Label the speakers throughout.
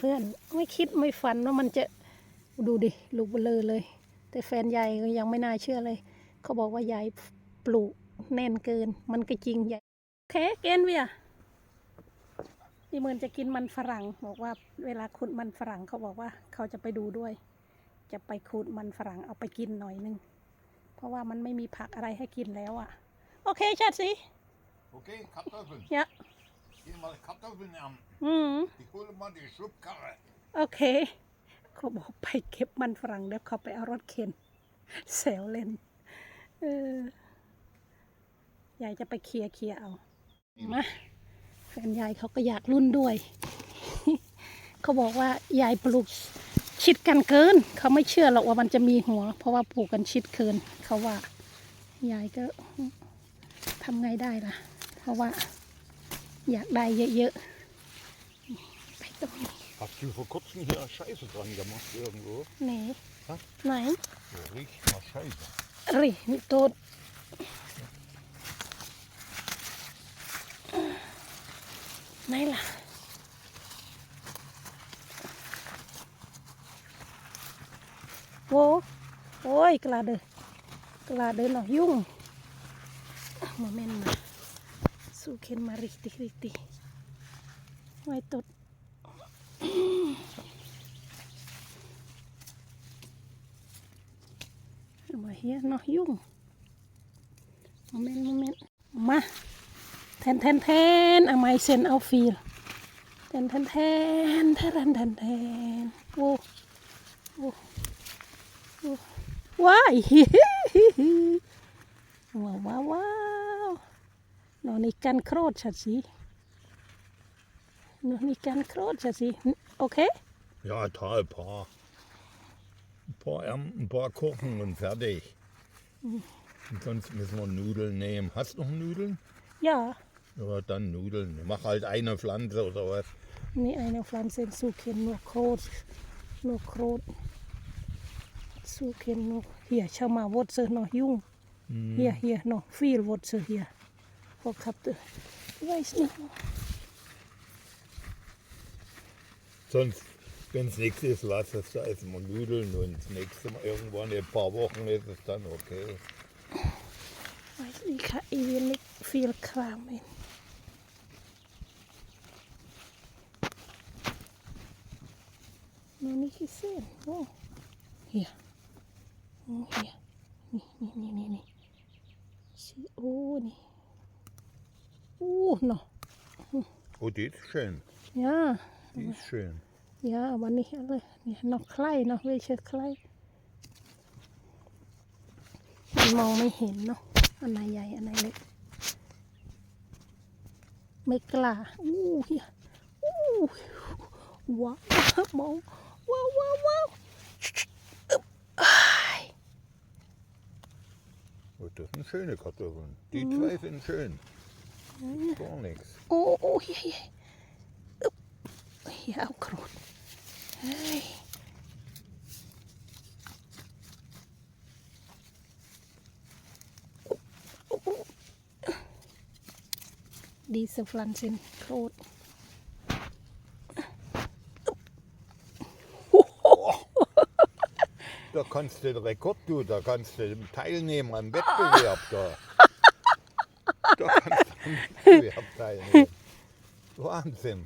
Speaker 1: เพื่อนๆไม่คิดไม่ฝันว่ามันจะดูดิลูกเบลอเลย แต่แฟนยายก็ยังไม่น่าเชื่อเลย เขาบอกว่ายายปลูกแน่นเกิน มันก็จริงยายโอเคเกนเวียพี่เมินจะกินมันฝรั่งบอกว่า เวลาขุดมันฝรั่งเขาบอกว่า เขาจะไปดูด้วย จะไปขุดมันฝรั่งเอาไปกินหน่อยนึงเพราะว่ามันไม่มีผักอะไรให้กินแล้วอะ่ะ โอเคชัดสิ
Speaker 2: Okay, Kartoffeln.
Speaker 1: ยะ
Speaker 2: Geh mal Kartoffeln an.
Speaker 1: อืม
Speaker 2: Ich hole mal die Schubkarre.
Speaker 1: โอเคเขาบอกไปเก็บมันฝรั่งแล้วเขาไปเอารถเข็นแซวเล่นเออยายจะไปเคลียร์เคลียร์เอามาแฟนยายเขาก็อยากรุ่นด้วย เขาบอกว่ายายปลูกชิดกันเกิน เขาไม่เชื่อหรอกว่ามันจะมีหัว เพราะว่าปลูกกันชิดเกิน เขาว่ายายก็ทำไงได้ล่ะ เพราะว่า อยากได้เยอะๆไปตรงนี้
Speaker 2: Hast du vor kurzem hier Scheiße dran gemacht irgendwo?
Speaker 1: ไหน
Speaker 2: ฮะ
Speaker 1: ไหน
Speaker 2: So riecht nach Scheiße.
Speaker 1: รินี่ตัวไหนล่ะโว้โอ้ยกลาเดอกลาเดอหน่อยยุ่งมาเมนมาสู้เข็นมาริกติริกติ noch nicht ganz groß, Schatzi. Noch nicht ganz groß, Schatzi. Okay?
Speaker 2: Ja, total, ein paar. Ein paar Ernten, ein paar Kuchen und fertig. Und sonst müssen wir Nudeln nehmen. Hast du noch Nudeln?
Speaker 1: Ja.
Speaker 2: Ja, dann Nudeln. Mach halt eine Pflanze oder was?
Speaker 1: Nee, eine Pflanze, Zucken, nur Kot. Nur Kot. Zucken, nur. Hier, schau mal, Wurzel noch jung. Hm. Hier, hier, noch viel Wurzel hier. นัวโครดสูเคนนัวเฮียชามาวดเซอร์นอยุ่งเฮียเฮียนอฟีลวดเซอร์เฮียพอขับเตอไว้สิ
Speaker 2: Sonst, wenn es nichts ist, lass es da essen wir Nudeln und das nächste Mal irgendwann in ein paar Wochen ist es dann okay.
Speaker 1: ไว้สิค่ะอีเวนต์ฟีลครามเองนี่นี่ คือเส้นโอ้เฮียโอ้เฮียนี่นี่นี่นี่นี่สิโอ้นี่โอ้เนาะ
Speaker 2: Oh, die ist schön.
Speaker 1: ย่า
Speaker 2: Die ist schön.
Speaker 1: ย่าวันนี้อะไรเนี่ยนกใครเนาะเวเชอร์ใครมันมองไม่เห็นเนาะ อันไหนใหญ่ อันไหนเล็ก ไม่กล้า อู้เฮียอู้ว้าวมองว้าวว้าวว้าวอึ๊บอ้าย
Speaker 2: Oh, das sind schöne Kartoffeln. Die zwei sind schön. Gar nichts.
Speaker 1: โอ้โอ้เฮียเฮียอึ๊บเฮียเอาโครนเฮ้ยดีสฟลันเซนโครด
Speaker 2: Da kannst du den Rekord tun, da kannst du teilnehmen am Wettbewerb da. Da kannst du am Wettbewerb teilnehmen. Wahnsinn.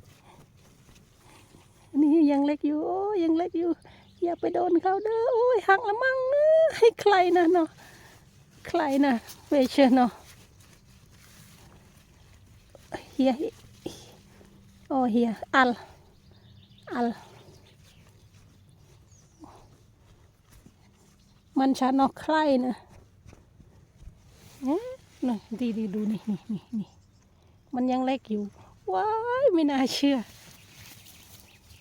Speaker 1: นี่ยังเล็กอยู่ยังเล็กอยู่ อย่าไปโดนเขาเด้อโอ้ยหักละมั่งเอ้ยให้ใครนะเนาะใครนะเวเชอร์เนาะเฮียโอ้เฮียอัลอัลมันชาเนาะใครนะเอ๊ะ น่ะดีดีดูนี่นี่นี่นี่มันยังเล็กอยู่ ว้ายไม่น่าเชื่อ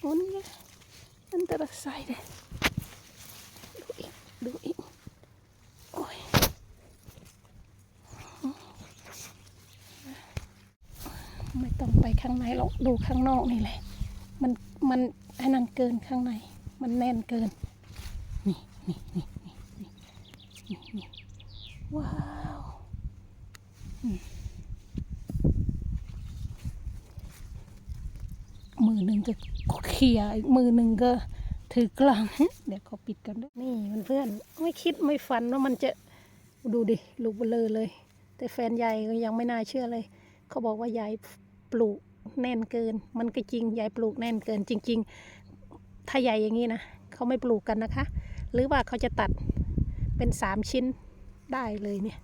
Speaker 1: โอ้นี่อันตรายเลยดูอีก ดูอีก โอ้ยไม่ต้องไปข้างในหรอกดูข้างนอกนี่แหละ มันมันไอ้นั่นเกินข้างใน มันแน่นเกิน นี่นี่นี่นี่นี่นี่ว้าว มือหนึ่งก็เขี่ยอีกมือหนึ่งก็ถือกลอง เดี๋ยวเขาปิดกันด้วยนี่เพื่อนๆไม่คิดไม่ฝันว่ามันจะดูดิลูกเบลอเลย แต่แฟนยายก็ยังไม่น่าเชื่อเลย เขาบอกว่ายายปลูกแน่นเกิน มันก็จริงยายปลูกแน่นเกิน จริง ๆ ถ้าใหญ่อย่างนี้นะเขาไม่ปลูกกันนะคะ หรือว่าเขาจะตัดเป็นสามชิ้นได้เลยเนี่ย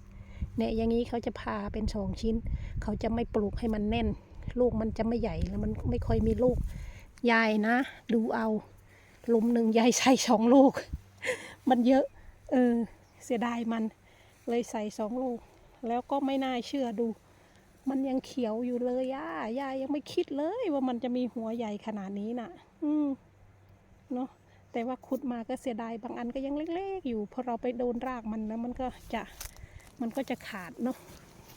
Speaker 1: เนี่ยอย่างนี้เขาจะพาเป็นสองชิ้น เขาจะไม่ปลูกให้มันแน่น ลูกมันจะไม่ใหญ่แล้วมันไม่ค่อยมีลูก ยายนะ ดูเอาหลุมหนึ่งยายใส่สองลูก มันเยอะ เออ เสียดายมัน เลยใส่สองลูก แล้วก็ไม่น่าเชื่อดู มันยังเขียวอยู่เลยย่ายายยังไม่คิดเลยว่ามันจะมีหัวใหญ่ขนาดนี้น่ะ อืมเนาะแต่ว่าขุดมาก็เสียดายบางอันก็ยังเล็กๆ อยู่พอเราไปโดนรากมันแล้วมันก็จะ มันก็จะขาดเนาะ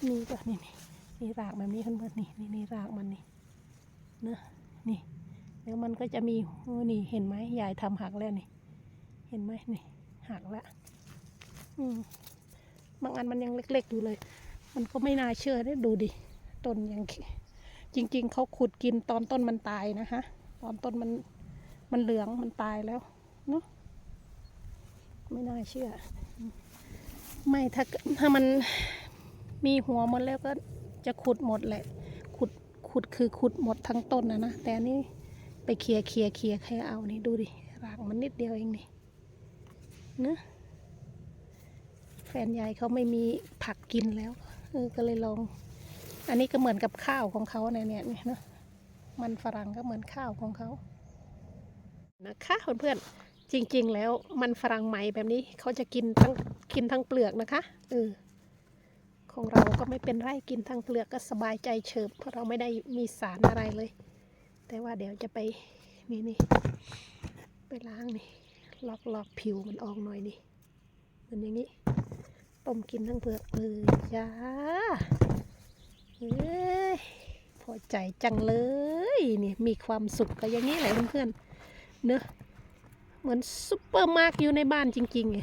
Speaker 1: นี่ก็นี่นี่นี่รากแบบนี้เพื่อนๆนี่นี่นี่รากมันนี่นะนี่แล้วมันก็จะมีโอ้นี่เห็นไหมยายทำหักแล้วนี่ เห็นไหมนี่หักล้วอืมบางอันมันยังเล็กๆอยู่เลย มันก็ไม่น่าเชื่อได้ดูดิต้นยังจริง ๆเขาขุดกินตอนต้นมันตายนะคะตอนต้นมันมันเหลืองมันตายแล้วเนาะไม่น่าเชื่อ ไม่ถ้าถ้ามันมีหัวหมดแล้วก็จะขุดหมดแหละ ขุดขุดคือขุดหมดทั้งต้นนะนะ แต่อันนี้ไปเคลียร์เคลียร์เคลียร์ใครเอานี่ดูดิรากมันนิดเดียวเองนี่นะแฟนยายเขาไม่มีผักกินแล้วเออก็เลยลอง อันนี้ก็เหมือนกับข้าวของเขาเนี่ยเนี่ยเนี่ยนะมันฝรั่งก็เหมือนข้าวของเขานะคะเพื่อนๆ จริงๆ แล้วมันฝรั่งไหมแบบนี้เขาจะกินทั้งกินทั้งเปลือกนะคะเออของเราก็ไม่เป็นไรกินทั้งเปลือกก็สบายใจเฉิบเพราะเราไม่ได้มีสารอะไรเลย แต่ว่าเดี๋ยวจะไปนี่นี่ไปล้างนี่ลอกลอกผิวมันออกหน่อยนี่เหมันอย่างนี้ต้มกินทั้งเปลือกเลยจ้าเอ้ยพอใจจังเลยนี่มีความสุขก็อย่างนี้แหละเพื่อนๆเนอะ เหมือนซุปเปอร์มาร์เก็ตอยู่ในบ้านจริงๆไง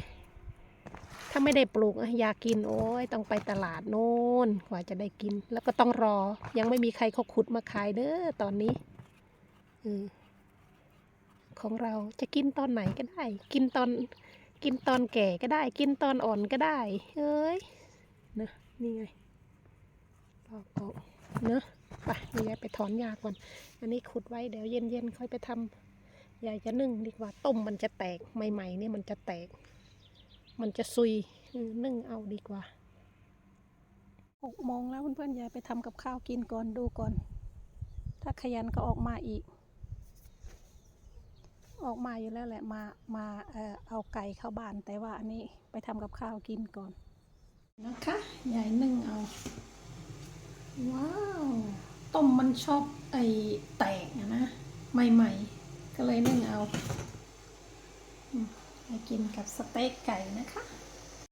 Speaker 1: ถ้าไม่ได้ปลูกอยากกินโอ้ยต้องไปตลาดโน่นกว่าจะได้กิน แล้วก็ต้องรอ ยังไม่มีใครเขาขุดมาขายเด้อตอนนี้อของเราจะกินตอนไหนก็ได้ กินตอนกินตอนแก่ก็ได้ กินตอนอ่อนก็ได้เอ้ยนะนี่ไงปอกออกเนอะไปเดี๋ยวไปถอนหญ้าก่อน อันนี้ขุดไว้เดี๋ยวเย็นๆค่อยไปทำ ยายจะนึ่งดีกว่าต้มมันจะแตกใหม่ๆเนี่ยมันจะแตก มันจะซุยเออนึ่งเอาดีกว่าหกโมงแล้วเพื่อนๆยายไปทำกับข้าวกินก่อนดูก่อน ถ้าขยันก็ออกมาอีก ออกมาอยู่แล้วแหละมามาเออเอาไก่เข้าบ้านแต่ว่าอันนี้ไปทำกับข้าวกินก่อนนะคะยายนึ่งเอา ว้าว ต้มมันชอบไอแตกอะนะใหม่ๆ ก็เลยนึ่งเอาไปกินกับสเต็กไก่นะคะ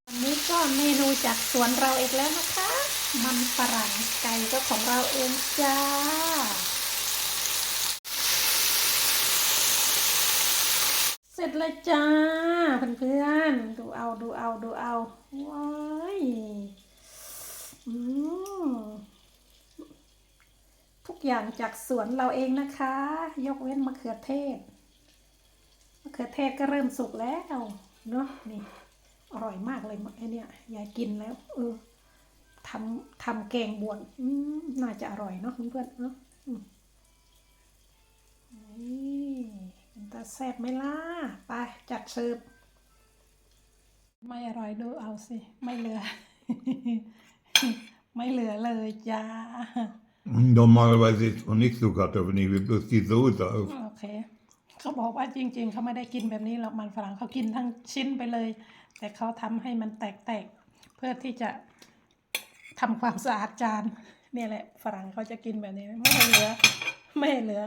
Speaker 1: วันนี้ก็เมนูจากสวนเราเองแล้วนะคะ มันฝรั่งไก่ก็ของเราเองจ้าเสร็จแล้วจ้าเพื่อนๆดูเอาดูเอาดูเอาว้ายอืม ทุก อย่างจากสวนเราเองนะคะ ยกเว้นมะเขือเทศ มะเขือเทศก็เริ่มสุกแล้วเนาะนี่ อร่อยมากเลยไอเนี่ยยายกินแล้ว เออทำทำแกงบวนอืมน่าจะอร่อยเนาะเพื่อนๆเนาะนี่มันจะแซ่บไหมล่ะ ไปจัดเสิร์ฟไม่อร่อยดูเอาสิ ไม่เหลือ ไม่เหลือเลยจ้า
Speaker 2: Normalerweise isst man nicht so Kartoffeln, ich will bloß die Soße auf.
Speaker 1: โอเค เขาบอกว่าจริง ๆ เขาไม่ได้กินแบบนี้หรอกมันฝรั่งเขากินทั้งชิ้นไปเลย แต่เขาทำให้มันแตกๆ เพื่อที่จะทำความสะอาดจานเนี่ยแหละฝรั่งเขาจะกินแบบนี้ไม่ให้เหลือ ไม่ให้เหลือ